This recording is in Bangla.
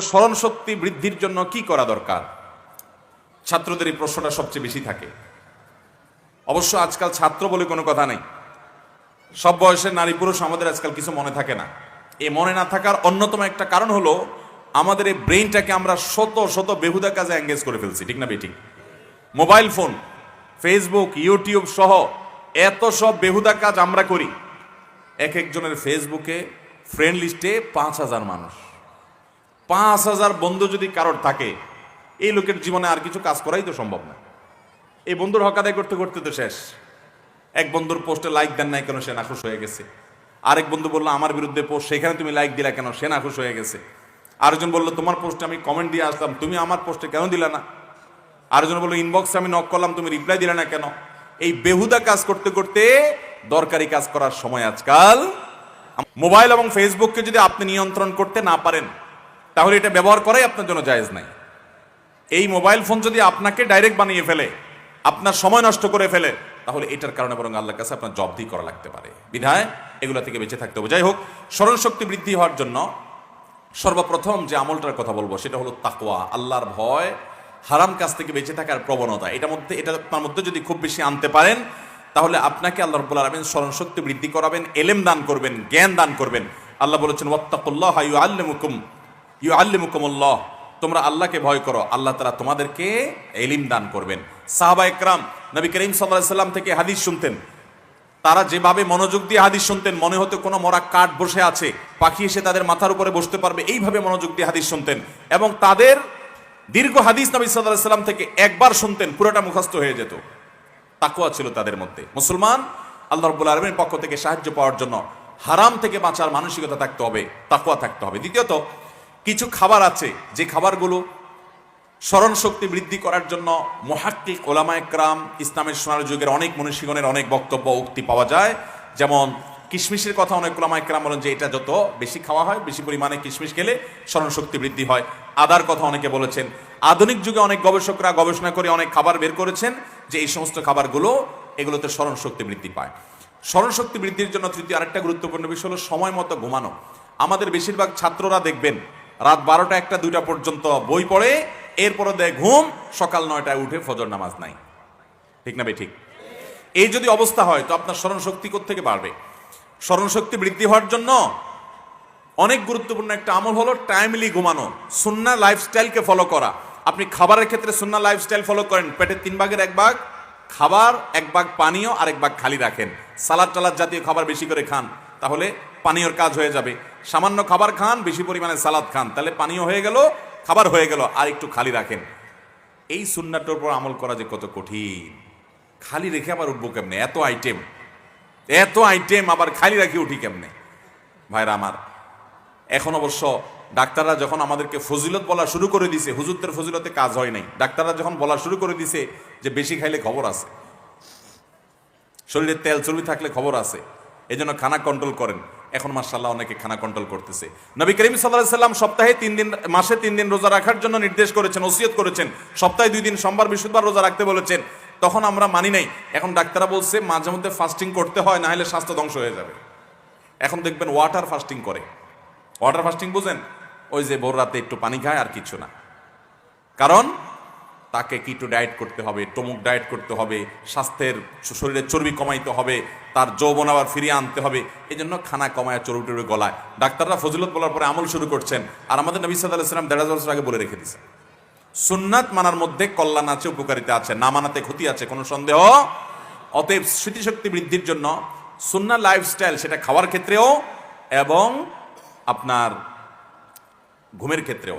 স্মরণ শক্তি বৃদ্ধির জন্য কি করা দরকার? ছাত্রদের এই প্রশ্নটা সবচেয়ে বেশি থাকে। অবশ্য আজকাল ছাত্র বলে কোনো কথা নেই। সব বয়সের নারী পুরুষ আমাদের আজকাল কিছু মনে থাকে না। এই মনে না থাকার অন্যতম একটা কারণ হলো, আমাদের এই ব্রেইনটাকে আমরা শত শত বেহুদা কাজে এঙ্গেজ করে ফেলছি, ঠিক না বেঠিক? মোবাইল ফোন, ফেসবুক, ইউটিউব সহ এত সব বেহুদা কাজ আমরা করি। এক একজনের ফেসবুকে ফ্রেন্ড লিস্টে পাঁচ হাজার মানুষ। পাঁচ হাজার বন্ধু যদি কারোর থাকে, এই লোকের জীবনে আর কিছু কাজ করাই তো সম্ভব না। এই বন্ধুর হক আদায় করতে করতে তো শেষ। এক বন্ধুর পোস্টে লাইক দেন নাই কেন সে নাখুশ হয়ে গেছে? আরেক বন্ধু বলল, আমার বিরুদ্ধে পোস্ট, সেখানে তুমি লাইক দিলা কেন? সে নাখুশ হয়ে গেছে। আরেকজন বলল, তোমার পোস্টে আমি কমেন্ট দিয়ে আসলাম, তুমি আমার পোস্টে কেন দিলা না? আরেকজন বলল, ইনবক্সে আমি নক করলাম, তুমি রিপ্লাই দিলে না কেন? এই বেহুদা কাজ করতে করতে দরকারি কাজ করার সময় আজকাল, মোবাইল এবং ফেসবুককে যদি আপনি নিয়ন্ত্রণ করতে না পারেন তাহলে এটা ব্যবহার করাই আপনার জন্য জায়েজ নাই। এই মোবাইল ফোন যদি আপনাকে ডাইরেক্ট বানিয়ে ফেলে, আপনার সময় নষ্ট করে ফেলে, তাহলে এটার কারণে বরং আল্লাহর কাছে আপনার জব্দি করা লাগতে পারে। বিধায় এগুলো থেকে বেঁচে থাকতে হবে। যাই হোক স্মরণ শক্তি বৃদ্ধি হওয়ার জন্য সর্বপ্রথম যে আমলটার কথা বলব, সেটা হলো তাকওয়া, আল্লাহর ভয়, হারাম কাজ থেকে বেঁচে থাকার প্রবণতা। এটা মধ্যে, এটা আপনার মধ্যে যদি খুব বেশি আনতে পারেন, তাহলে আপনাকে আল্লাহ রব্বুল আলমিন স্মরণ শক্তি বৃদ্ধি করাবেন, এলেম দান করবেন, জ্ঞান দান করবেন। আল্লাহ বলেছেন, ওয়াত্তাকুল্লাহ ইউ আল্লিমুকুম ইউ আল্লি আল্লিমুকুমুল্লাহ তোমরা আল্লাহকে ভয় করো, আল্লাহ তারা তোমাদেরকে এলিম দান করবেন। সাহাবা একরাম, নবী করিম সাল্লাহ সাল্লাম থেকে হাদিস শুনতেন। তারা যেভাবে মনোযোগ দিয়ে হাদিস শুনতেন, মনে হতো কোনো মরা কাঠ বসে আছে, পাখি এসে তাদের মাথার উপরে বসতে পারবে, এইভাবে মনোযোগ দিয়ে হাদিস শুনতেন। এবং তাদের দীর্ঘ হাদিস নবী সাল্লাহ সাল্লাম থেকে একবার শুনতেন, পুরোটা মুখস্থ হয়ে যেত। তাকুয়া ছিল তাদের মধ্যে। মুসলমান, আল্লাহ রব্বুল আলমের পক্ষ থেকে সাহায্য পাওয়ার জন্য হারাম থেকে বাঁচার মানসিকতা থাকতে হবে তাকুয়া থাকতে হবে। দ্বিতীয়ত কিছু খাবার আছে, যে খাবারগুলো স্মরণ শক্তি বৃদ্ধি করার জন্য মহাক্কিক ওলামা একরাম ইসলামের সোনার যুগের অনেক মনীষীগণের অনেক বক্তব্য উক্তি পাওয়া যায়। যেমন কিশমিশের কথা অনেক ওলামা একরাম বলেন যে এটা যত বেশি খাওয়া হয়, বেশি পরিমাণে কিশমিশ খেলে স্মরণ শক্তি বৃদ্ধি হয়। আদার কথা অনেকে বলেছেন। আধুনিক যুগে অনেক গবেষকরা গবেষণা করে অনেক খাবার বের করেছেন যে এই সমস্ত খাবারগুলো এগুলোতে স্মরণ শক্তি বৃদ্ধি পায়। স্মরণ শক্তি বৃদ্ধির জন্য তৃতীয় আরেকটা গুরুত্বপূর্ণ বিষয় হলো সময় মতো ঘুমানো। আমাদের বেশিরভাগ ছাত্ররা দেখবেন রাত বারোটা একটা, দুইটা পর্যন্ত বই পড়ে, এরপরে দেয় ঘুম, সকাল নয়টায় উঠে ফজর নামাজ নাই। ঠিক না বে ঠিক? এই যদি অবস্থা হয়, তো আপনার স্মরণ শক্তি থেকে বাড়বে? স্মরণ শক্তি বৃদ্ধি হওয়ার জন্য অনেক গুরুত্বপূর্ণ একটা আমল হলো টাইমলি ঘুমানো, সুন্না লাইফস্টাইলকে ফলো করা। আপনি খাবারের ক্ষেত্রে সুন্না লাইফস্টাইল ফলো করেন পেটের তিন ভাগের এক ভাগ খাবার, এক ভাগ পানীয় আর এক ভাগ খালি রাখেন। সালাদ টালাদ জাতীয় খাবার বেশি করে খান, তাহলে পানীয়র কাজ হয়ে যাবে। সামান্য খাবার খান, বেশি পরিমাণে সালাদ খান। তাহলে পানীয় হয়ে গেল, খাবার হয়ে গেল, আর একটু খালি রাখেন। এই সুন্নাটার উপর আমল করা যে কত কঠিন। খালি রেখে আবার উঠবো কেমনে? এত আইটেম এত আইটেম আবার খালি রাখি উঠি কেমনে? ভাইরা আমার, এখন অবশ্য ডাক্তাররা যখন আমাদেরকে ফজিলত বলা শুরু করে দিছে, হুজুরদের ফজিলতে কাজ হয় নাই। ডাক্তাররা যখন বলা শুরু করে দিছে যে বেশি খাইলে খবর আছে। শরীরে তেল চর্বি থাকলে খবর আছে। এই জন্য খানা কন্ট্রোল করেন। এখন মার্শাল্লাহ অনেকে খানা কন্ট্রোল করতেছে। নবী করিম সাল্লাহ সাল্লাম সপ্তাহে তিন দিন, মাসে তিন দিন রোজা রাখার জন্য নির্দেশ করেছেন, ওসিয়ত করেছেন। সপ্তাহে দুই দিন, সোমবার, বৃহস্পতিবার রোজা রাখতে বলেছেন। তখন আমরা মানি নাই। এখন ডাক্তাররা বলছে, মাঝে মধ্যে ফাস্টিং করতে হয় না হলে স্বাস্থ্য ধ্বংস হয়ে যাবে। এখন দেখবেন ওয়াটার ফাস্টিং করে। ওয়াটার ফাস্টিং বুঝেন? ওই যে ভোর রাতে একটু পানি খায় আর কিছু না। কারণ তাকে কিটো ডায়েট করতে হবে টমুক ডায়েট করতে হবে, স্বাস্থ্যের, শরীরের চর্বি কমাইতে হবে। তার যৌবন আবার ফিরিয়ে আনতে হবে। এই জন্য খানা কমায় চর্বি টর্বি গলায়। ডাক্তাররা ফজিলত বলার পরে আমল শুরু করছেন। আর আমাদের নবী সাদ আলাইসালাম দেড় হাজার বছর আগে বলে রেখে দিছে সুন্নাত মানার মধ্যে কল্যাণ আছে, উপকারিতা আছে, না মানাতে ক্ষতি আছে, কোনো সন্দেহ? অতএব স্মৃতিশক্তি বৃদ্ধির জন্য সুন্না লাইফস্টাইল সেটা খাওয়ার ক্ষেত্রেও এবং আপনার ঘুমের ক্ষেত্রেও।